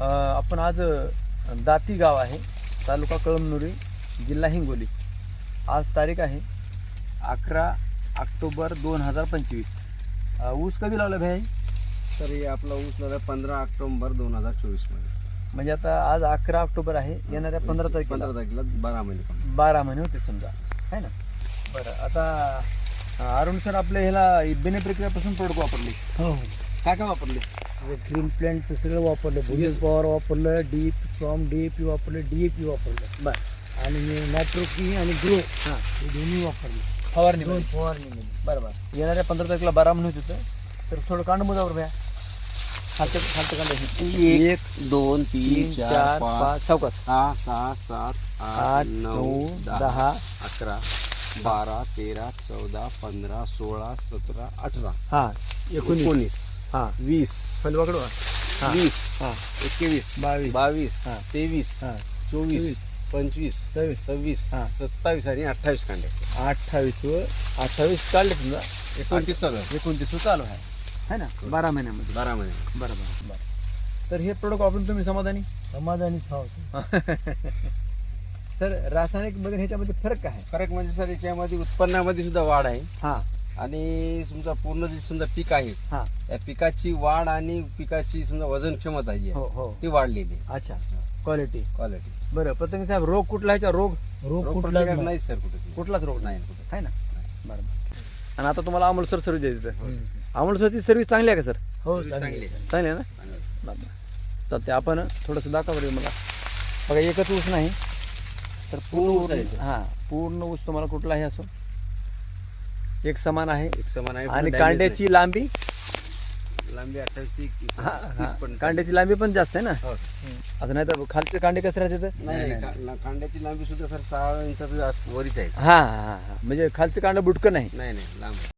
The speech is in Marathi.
आपण आज दाती गाव आहे तालुका कळमनुरी जिल्हा हिंगोली. आज तारीख आहे अकरा ऑक्टोबर दोन हजार पंचवीस. ऊस कधी लावला भाई? तर हे आपला ऊस झाला पंधरा ऑक्टोबर दोन हजार चोवीसमध्ये म्हणजे आता आज अकरा ऑक्टोबर आहे येणाऱ्या पंधरा तारखेला पंधरा तारखेला. बारा महिने. बारा महिने होते समजा. आहे ना? बरं आता अरुण सर आपल्या ह्याला बिने प्रक्रियापासून प्रोडक्ट वापरले. हो. काय काय वापरले? ग्रीन प्लॅन्ट सगळं वापरलं भुजल पॉवर वापरलं डीप फ्रॉम डीएपी वापरलं डीएपी वापरलं. बरं. आणि नायट्रोकी आणि ग्रो हां. हे दोन्ही वापरले. फवारणी दोन फवारणीमध्ये बरं बरं. येणाऱ्या पंधरा तारखेला बारा महिने होते तर थोडं कांड मुजावर भ्या खालचं खालचं कांड एक दोन तीन चार पाच चौकास. सहा सहा सात आठ नऊ दहा अकरा बारा तेरा चौदा पंधरा सोळा सतरा अठरा. हां एकोणीस. एकोणीस. हां. वीस. खाली वाकडं हां. वीस. हां. एकवीस. बावीस. बावीस. हा. तेवीस. हां. चोवीस. चोवीस. पंचवीस. सव्वीस. सव्वीस. हा. सत्तावीस आणि अठ्ठावीस कांड्याचे. अठ्ठावीस व अठ्ठावीस काढले समजा. एकोणतीस चालू आहे. एकोणतीस चालू आहे. है ना? बारा महिन्यामध्ये. बारा महिने बरं बरं बरं. तर हे प्रोडक्ट वापरून तुम्ही समाधानी? समाधानी खावं तर रासायनिकमध्ये ह्याच्यामध्ये फरक काय? आहे फरक म्हणजे सर याच्यामध्ये उत्पन्नामध्ये सुद्धा वाढ आहे. हां. आणि समजा पूर्ण जे समजा पीक आहे हां. त्या पिकाची वाढ आणि पिकाची समजा वजन क्षमता जी हो आहे हो ती वाढलेली आहे. अच्छा. क्वालिटी क्वालिटी बरं पतंग साहेब रोग कुठला ह्याच्या रोग रोग रोग कुठला प्रतिकार नाही? सर कुठे कुठलाच रोग नाही नाही. कुठे. आहे ना? बरं आणि आता तुम्हाला अमोलसर सर्व्हिस द्यायची अमोलसरची सर्व्हिस चांगली आहे का सर? हो चांगली चांगली आहे. चांगली आहे ना? बरं बरं. तर ते आपण थोडंसं दाखवा बरं मला. बघा एकच ऊस नाही. तर पूर्ण. हां पूर्ण ऊस तुम्हाला कुठलाही असो. एक समान आहे. एक समान आहे आणि damage कांड्याची लांबी नाही. लांबी? अठ्ठावीस ते हा, तीस हा. पण कांड्याची लांबी पण जास्त आहे ना? हो. असं नाही तर खालचे कांडे कसे राहते तर नाही नाही, का- कांड्याची लांबी सुद्धा सर सहा इंचाचं जास्त वरीच आहे. हां हां हां. म्हणजे खालचं कांड बुटकं नाही. नाही नाही लांब